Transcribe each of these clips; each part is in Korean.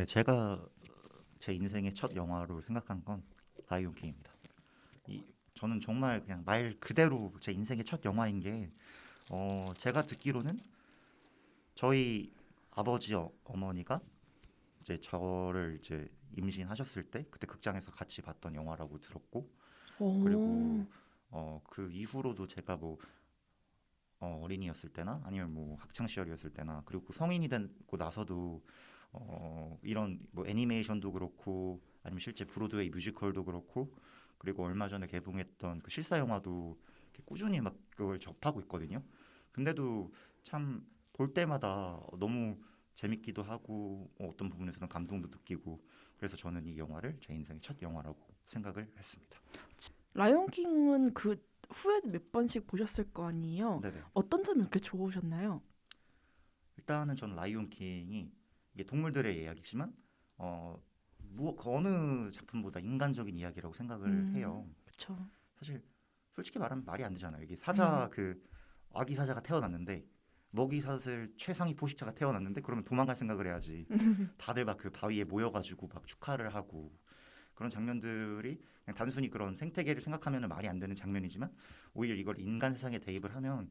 네, 제가 제 인생의 첫 영화로 생각한 건 라이온 킹입니다. 이 저는 정말 그냥 말 그대로 제 인생의 첫 영화인 게 어, 제가 듣기로는 저희 아버지 어, 어머니가 이제 저를 이제 임신하셨을 때 그때 극장에서 같이 봤던 영화라고 들었고 오. 그리고 어, 그 이후로도 제가 뭐 어, 어린이였을 때나 아니면 뭐 학창 시절이었을 때나 그리고 성인이 되고 나서도 어, 이런 뭐 애니메이션도 그렇고 아니면 실제 브로드웨이 뮤지컬도 그렇고 그리고 얼마 전에 개봉했던 그 실사 영화도 꾸준히 막 그걸 접하고 있거든요. 근데도 참 볼 때마다 너무 재밌기도 하고 어, 어떤 부분에서는 감동도 느끼고 그래서 저는 이 영화를 제 인생의 첫 영화라고 생각을 했습니다. 라이온 킹은 그 후에 몇 번씩 보셨을 거 아니에요. 네네. 어떤 점이 그렇게 좋으셨나요? 일단은 저는 라이온 킹이 이게 동물들의 이야기지만 어, 뭐 어느 작품보다 인간적인 이야기라고 생각을 음. 해요. 그렇죠. 사실 솔직히 말하면 말이 안 되잖아요. 이게 사자 음. 그 아기 사자가 태어났는데 먹이 사슬 최상위 포식자가 태어났는데 그러면 도망갈 생각을 해야지. 다들 막 그 바위에 모여가지고 막 축하를 하고 그런 장면들이 그냥 단순히 그런 생태계를 생각하면 말이 안 되는 장면이지만 오히려 이걸 인간 세상에 대입을 하면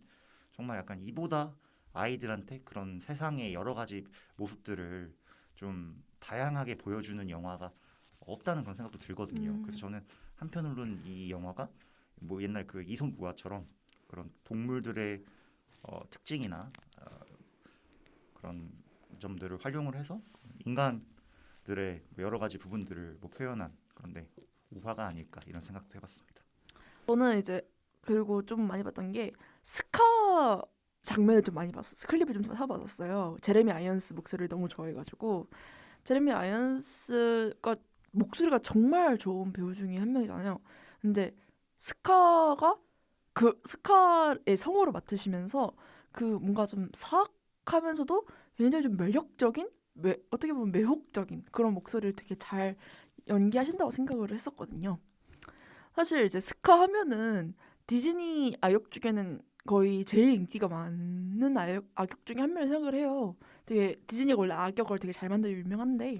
정말 약간 이보다 아이들한테 그런 세상의 여러 가지 모습들을 좀 다양하게 보여주는 영화가 없다는 그런 생각도 들거든요. 음. 그래서 저는 한편으로는 이 영화가 뭐 옛날 그 이손부화처럼 그런 동물들의 어, 특징이나 어, 그런 점들을 활용을 해서 인간들의 여러 가지 부분들을 뭐 표현한 그런데 우화가 아닐까 이런 생각도 해봤습니다. 저는 이제 그리고 좀 많이 봤던 게 스카 장면을 좀 많이 봤어. 클립을 좀 사봤었어요. 제레미 아이언스 목소리를 너무 좋아해가지고 제레미 아이언스가 목소리가 정말 좋은 배우 중에 한 명이잖아요. 근데 스카가 그 스카의 성우를 맡으시면서 그 뭔가 좀 사악하면서도 굉장히 좀 매력적인 매, 어떻게 보면 매혹적인 그런 목소리를 되게 잘 연기하신다고 생각을 했었거든요. 사실 이제 스카 하면은 디즈니 악역 중에는 거의 제일 인기가 많은 악역, 악역 중에 한 명을 생각을 해요. 되게 디즈니가 원래 악역을 되게 잘 만들어 유명한데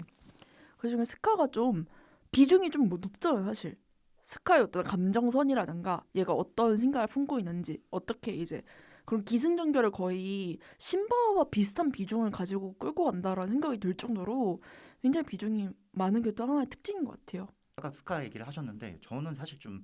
그 중에 스카가 좀 비중이 좀 높잖아요, 사실. 스카의 어떤 감정선이라든가 얘가 어떤 생각을 품고 있는지 어떻게 이제 그런 기승전결을 거의 신바와 비슷한 비중을 가지고 끌고 간다라는 생각이 들 정도로 굉장히 비중이 많은 게 또 하나의 특징인 것 같아요. 아까 스카 얘기를 하셨는데 저는 사실 좀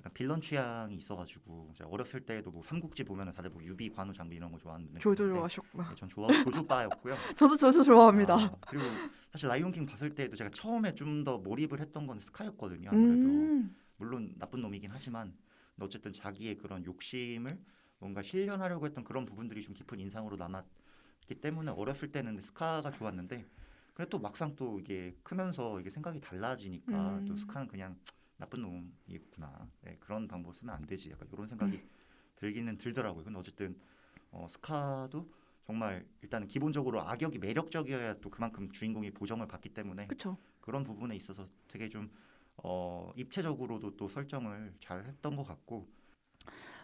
약간 빌런 취향이 있어가지고 제가 어렸을 때도 뭐 삼국지 보면은 다들 뭐 유비, 관우, 장비 이런 거 좋아하는데 조조 좋아하셨구나. 네, 전 좋아 조조빠였고요. 저도 조조 좋아합니다. 아, 그리고 사실 라이온킹 봤을 때도 제가 처음에 좀 더 몰입을 했던 건 스카였거든요. 아무래도 음, 물론 나쁜 놈이긴 하지만 근데 어쨌든 자기의 그런 욕심을 뭔가 실현하려고 했던 그런 부분들이 좀 깊은 인상으로 남았기 때문에 어렸을 때는 스카가 좋았는데 또 막상 또 이게 크면서 이게 생각이 달라지니까 음. 또 스카는 그냥 나쁜 놈이구나 네, 그런 방법 쓰면 안 되지 약간 이런 생각이 들기는 들더라고요 근데 어쨌든 어, 스카도 정말 일단은 기본적으로 악역이 매력적이어야 또 그만큼 주인공이 보정을 받기 때문에 그쵸. 그런 부분에 있어서 되게 좀 어, 입체적으로도 또 설정을 잘 했던 것 같고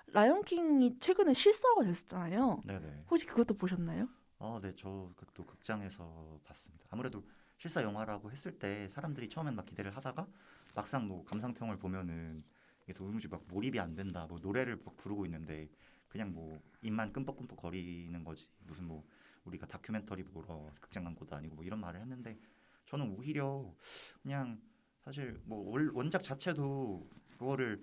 라이온킹이 최근에 실사가 됐었잖아요. 네네 혹시 그것도 보셨나요? 아, 네, 저 또 극장에서 봤습니다. 아무래도 실사 영화라고 했을 때 사람들이 처음엔 막 기대를 하다가 막상 뭐 감상평을 보면은 이게 도무지 막 몰입이 안 된다. 뭐 노래를 막 부르고 있는데 그냥 뭐 입만 끔뻑끔뻑 거리는 거지. 무슨 뭐 우리가 다큐멘터리 보러 극장 간 것도 아니고 뭐 이런 말을 했는데 저는 오히려 그냥 사실 뭐 월- 원작 자체도 그거를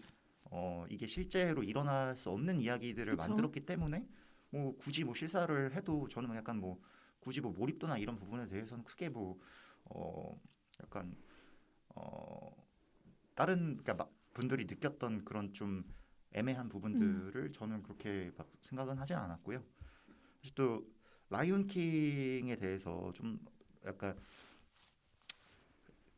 어 이게 실제로 일어날 수 없는 이야기들을 그쵸. 만들었기 때문에 뭐 굳이 뭐 실사를 해도 저는 약간 뭐 굳이 뭐 몰입도나 이런 부분에 대해서는 크게 뭐 어 약간 어 다른 그러니까 막 분들이 느꼈던 그런 좀 애매한 부분들을 저는 그렇게 막 생각은 하진 않았고요. 사실 또 라이온 킹에 대해서 좀 약간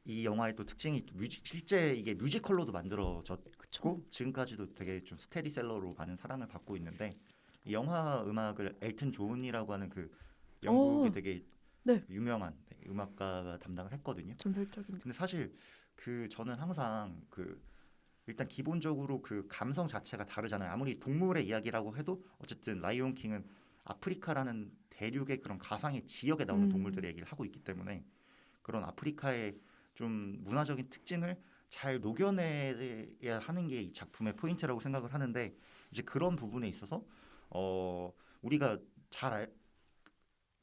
이 영화의 또 특징이 또 뮤직, 실제 이게 뮤지컬로도 만들어졌고 그쵸. 지금까지도 되게 좀 스테디셀러로 많은 사랑을 받고 있는데 이 영화 음악을 엘튼 존이라고 하는 그 영국의 오. 되게 네. 유명한 네, 음악가가 담당을 했거든요. 전설적인. 근데 사실 그 저는 항상 그 일단 기본적으로 그 감성 자체가 다르잖아요. 아무리 동물의 이야기라고 해도 어쨌든 라이온 킹은 아프리카라는 대륙의 그런 가상의 지역에 나오는 음. 동물들의 얘기를 하고 있기 때문에 그런 아프리카의 좀 문화적인 특징을 잘 녹여내야 하는 게 이 작품의 포인트라고 생각을 하는데 이제 그런 부분에 있어서 어 우리가 잘 알,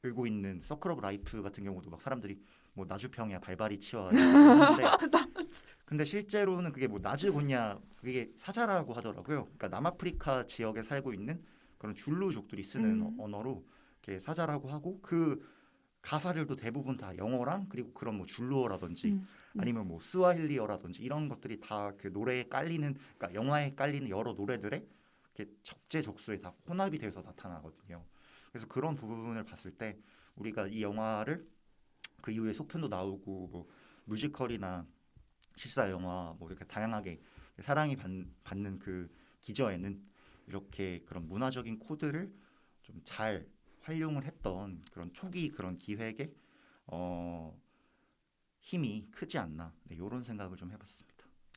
알고 있는 서클 오브 라이프 같은 경우도 막 사람들이 뭐 나주평야 발바리치와 이러는데 근데 실제로는 그게 뭐 나즈곤냐 그게 사자라고 하더라고요. 그러니까 남아프리카 지역에 살고 있는 그런 줄루족들이 쓰는 음. 언어로 이렇게 사자라고 하고 그 가사들도 대부분 다 영어랑 그리고 그런 뭐 줄루어라든지 음, 네. 아니면 뭐 스와힐리어라든지 이런 것들이 다 그 노래에 깔리는 그러니까 영화에 깔리는 여러 이렇게 적재적소에 다 혼합이 돼서 나타나거든요. 그래서 그런 부분을 봤을 때 우리가 이 영화를 그 이후에 속편도 나오고 뭐 뮤지컬이나 실사 영화 뭐 이렇게 다양하게 사랑이 받, 받는 그 기저에는 이렇게 그런 문화적인 코드를 좀 잘 활용을 했던 그런 초기 그런 기획의 어 힘이 크지 않나 네, 이런 생각을 좀 해봤습니다.